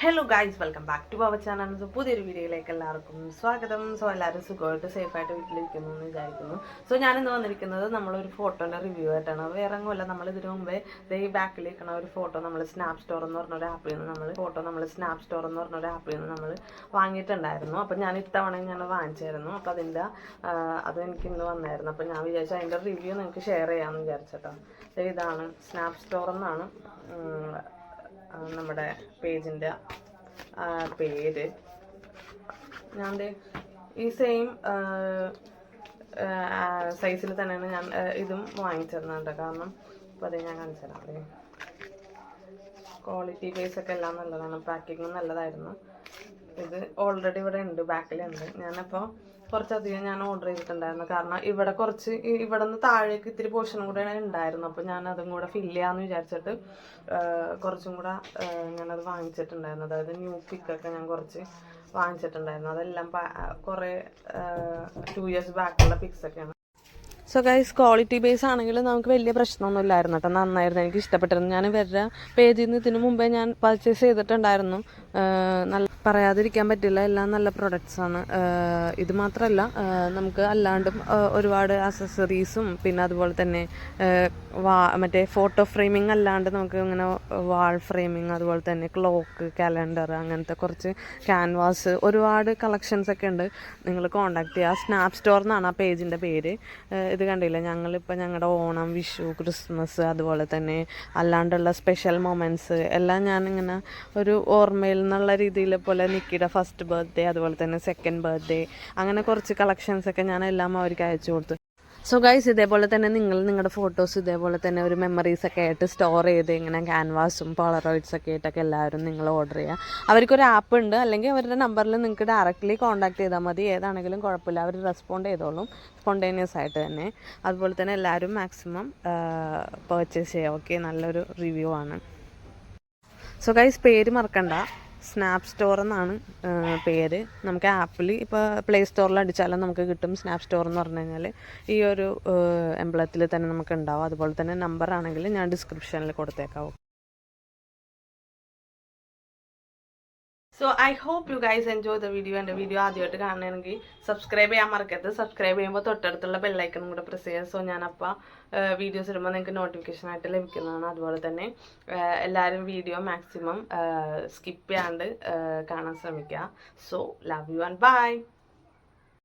Hello guys welcome back to our channel so പുതിയൊരു വീഡിയോയിലേക്ക് എല്ലാവർക്കും സ്വാഗതം. സോ എല്ലാവരും സുഖമായിട്ട് സേഫായിട്ട് വീട്ടിലിരിക്കുന്നു എന്ന് വിചാരിക്കുന്നു. സോ ഞാനിന്ന് വന്നിരിക്കുന്നത് നമ്മളൊരു ഫോട്ടോന്റെ റിവ്യൂ ആയിട്ടാണ്. വേറെ ഒന്നുമല്ല നമ്മൾ ഇതിനു മുമ്പേ ഈ ബാക്കിലിരിക്കണ ഒരു ഫോട്ടോ നമ്മൾ സ്നാപ്പ് സ്റ്റോർ എന്ന് പറഞ്ഞ ഒരു ആപ്പിൽ നിന്ന് നമ്മൾ ഫോട്ടോ നമ്മൾ സ്നാപ്പ് സ്റ്റോർ എന്ന് പറഞ്ഞ ഒരു ആപ്പിൽ നിന്ന് നമ്മൾ വാങ്ങിയിട്ടുണ്ടായിരുന്നു. അപ്പോൾ ഞാൻ ഇത്തവണ ഞാൻ വാങ്ങിച്ചായിരുന്നു. അപ്പോൾ അതിന്റെ അത് എനിക്ക് ഇന്ന് വന്നായിരുന്നു. അപ്പോൾ ഞാൻ വിചാരിച്ചു അതിന്റെ റിവ്യൂ നിങ്ങൾക്ക് ഷെയർ ചെയ്യാമെന്ന് വിചാരിച്ചിട്ടോ. ദേ ഇതാണ് സ്നാപ്പ് സ്റ്റോർ എന്നാണ്. നമ്മുടെ പേജിന്റെ പേര്. ഞാൻ ഈ സെയിം സൈസിൽ തന്നെയാണ് ഞാൻ ഇതും വാങ്ങിച്ചിരുന്നുണ്ട് കാരണം അപ്പോൾ അത് ഞാൻ കാണിച്ചു തരാം അതെ ക്വാളിറ്റി വൈസ് ഒക്കെ എല്ലാം നല്ലതാണ്. പാക്കിങ്ങും നല്ലതായിരുന്നു. ഇത് ഓൾറെഡി ഇവിടെ ഉണ്ട് ബാക്കിലുണ്ട്. ഞാനപ്പോൾ കുറച്ചധികം ഞാൻ ഓർഡർ ചെയ്തിട്ടുണ്ടായിരുന്നു. കാരണം ഇവിടെ കുറച്ച് ഇവിടെ നിന്ന് താഴേക്ക് ഇത്തിരി പോർഷനും കൂടെ ഉണ്ടായിരുന്നു. അപ്പോൾ ഞാൻ അതും കൂടെ ഫില്ല് ചെയ്യാമെന്ന് വിചാരിച്ചിട്ട് കുറച്ചും കൂടെ ഞാനത് വാങ്ങിച്ചിട്ടുണ്ടായിരുന്നു. അതായത് ന്യൂ പിക്കൊക്കെ ഞാൻ കുറച്ച് വാങ്ങിച്ചിട്ടുണ്ടായിരുന്നു. അതെല്ലാം കുറേ ടു ഇയേഴ്സ് ബാക്കുള്ള പിക്സ് ഒക്കെയാണ്. സോ ഗൈസ് ക്വാളിറ്റി ബേസ് ആണെങ്കിൽ നമുക്ക് വലിയ പ്രശ്നമൊന്നും ഇല്ലായിരുന്നു കേട്ടോ. നന്നായിരുന്നു. എനിക്ക് ഇഷ്ടപ്പെട്ടിരുന്നു. ഞാൻ ഇവരുടെ പേജിൽ നിന്ന് ഇതിനു മുമ്പേ ഞാൻ പർച്ചേസ് ചെയ്തിട്ടുണ്ടായിരുന്നു. നല്ല പറയാതിരിക്കാൻ പറ്റില്ല. എല്ലാം നല്ല പ്രൊഡക്ട്സ് ആണ്. ഇത് മാത്രമല്ല നമുക്ക് അല്ലാണ്ടും ഒരുപാട് അസസറീസും പിന്നെ അതുപോലെ തന്നെ വാ മറ്റേ ഫോട്ടോ ഫ്രെയിമിംഗ് അല്ലാണ്ട് നമുക്ക് ഇങ്ങനെ വാൾ ഫ്രെയിമിംഗ് അതുപോലെ തന്നെ ക്ലോക്ക് കാലണ്ടർ അങ്ങനത്തെ കുറച്ച് ക്യാൻവാസ് ഒരുപാട് കളക്ഷൻസ് ഒക്കെ ഉണ്ട്. നിങ്ങൾ കോൺടാക്ട് ചെയ്യുക സ്നാപ്പ് സ്റ്റോർ എന്നാണ് ആ പേജിന്റെ പേര്. ഇത് കണ്ടില്ല? ഞങ്ങളിപ്പോൾ ഞങ്ങളുടെ ഓണം വിഷു ക്രിസ്മസ് അതുപോലെ തന്നെ അല്ലാണ്ടുള്ള സ്പെഷ്യൽ മൊമെന്റ്സ് എല്ലാം ഞാനിങ്ങനെ ഒരു ഓർമ്മയിൽ നിന്നുള്ള രീതിയിൽ പോലെ നിക്കിയുടെ ഫസ്റ്റ് ബർത്ത്ഡേ അതുപോലെ തന്നെ സെക്കൻഡ് ബർത്ത്ഡേ അങ്ങനെ കുറച്ച് കളക്ഷൻസൊക്കെ ഞാൻ എല്ലാം അവർക്ക് അയച്ചു കൊടുത്തു. സോ ഗൈസ് ഇതേപോലെ തന്നെ നിങ്ങൾ നിങ്ങളുടെ ഫോട്ടോസ് ഇതേപോലെ തന്നെ ഒരു മെമ്മറീസ് ഒക്കെ ആയിട്ട് സ്റ്റോർ ചെയ്ത് ഇങ്ങനെ ക്യാൻവാസും പോളറോയിഡ്സ് ഒക്കെ ആയിട്ടൊക്കെ എല്ലാവരും നിങ്ങൾ ഓർഡർ ചെയ്യുക. അവർക്കൊരു ആപ്പ് ഉണ്ട്. അല്ലെങ്കിൽ അവരുടെ നമ്പറിൽ നിങ്ങൾക്ക് ഡയറക്റ്റ്ലി കോൺടാക്ട് ചെയ്താൽ മതി. ഏതാണെങ്കിലും കുഴപ്പമില്ല. അവർ റെസ്പോണ്ട് ചെയ്തോളും. സ്പോണ്ടേനിയസ് ആയിട്ട് തന്നെ. അതുപോലെ തന്നെ എല്ലാവരും മാക്സിമം പർച്ചേസ് ചെയ്യുക. ഓക്കെ നല്ലൊരു റിവ്യൂ ആണ്. സോ ഗൈസ് പേര് മറക്കണ്ട. സ്നാപ്പ് സ്റ്റോർ എന്നാണ് പേര്. നമുക്ക് ആപ്പിൽ ഇപ്പോൾ പ്ലേ സ്റ്റോറിൽ അടിച്ചാലും നമുക്ക് കിട്ടും സ്നാപ്പ് സ്റ്റോർ എന്ന് പറഞ്ഞു കഴിഞ്ഞാൽ ഈ ഒരു എംബ്ലത്തിൽ തന്നെ നമുക്ക് ഉണ്ടാവും. അതുപോലെ തന്നെ നമ്പർ ആണെങ്കിൽ ഞാൻ ഡിസ്ക്രിപ്ഷനിൽ കൊടുത്തേക്കാം so I hope you guys enjoy the video എന്റെ വീഡിയോ ആദ്യമായിട്ട് കാണണമെങ്കിൽ സബ്സ്ക്രൈബ് ചെയ്യാൻ മറക്കരുത്. സബ്സ്ക്രൈബ് ചെയ്യുമ്പോൾ തൊട്ടടുത്തുള്ള ബെല്ലൈക്കനും കൂടെ പ്രസ് ചെയ്യുക. സോ ഞാനപ്പോൾ വീഡിയോസ് ഇടുമ്പോൾ നിങ്ങൾക്ക് നോട്ടിഫിക്കേഷൻ ആയിട്ട് ലഭിക്കുന്നതാണ്. അതുപോലെ തന്നെ എല്ലാവരും വീഡിയോ മാക്സിമം സ്കിപ്പ് ചെയ്യാണ്ട് കാണാൻ ശ്രമിക്കുക. So love you and bye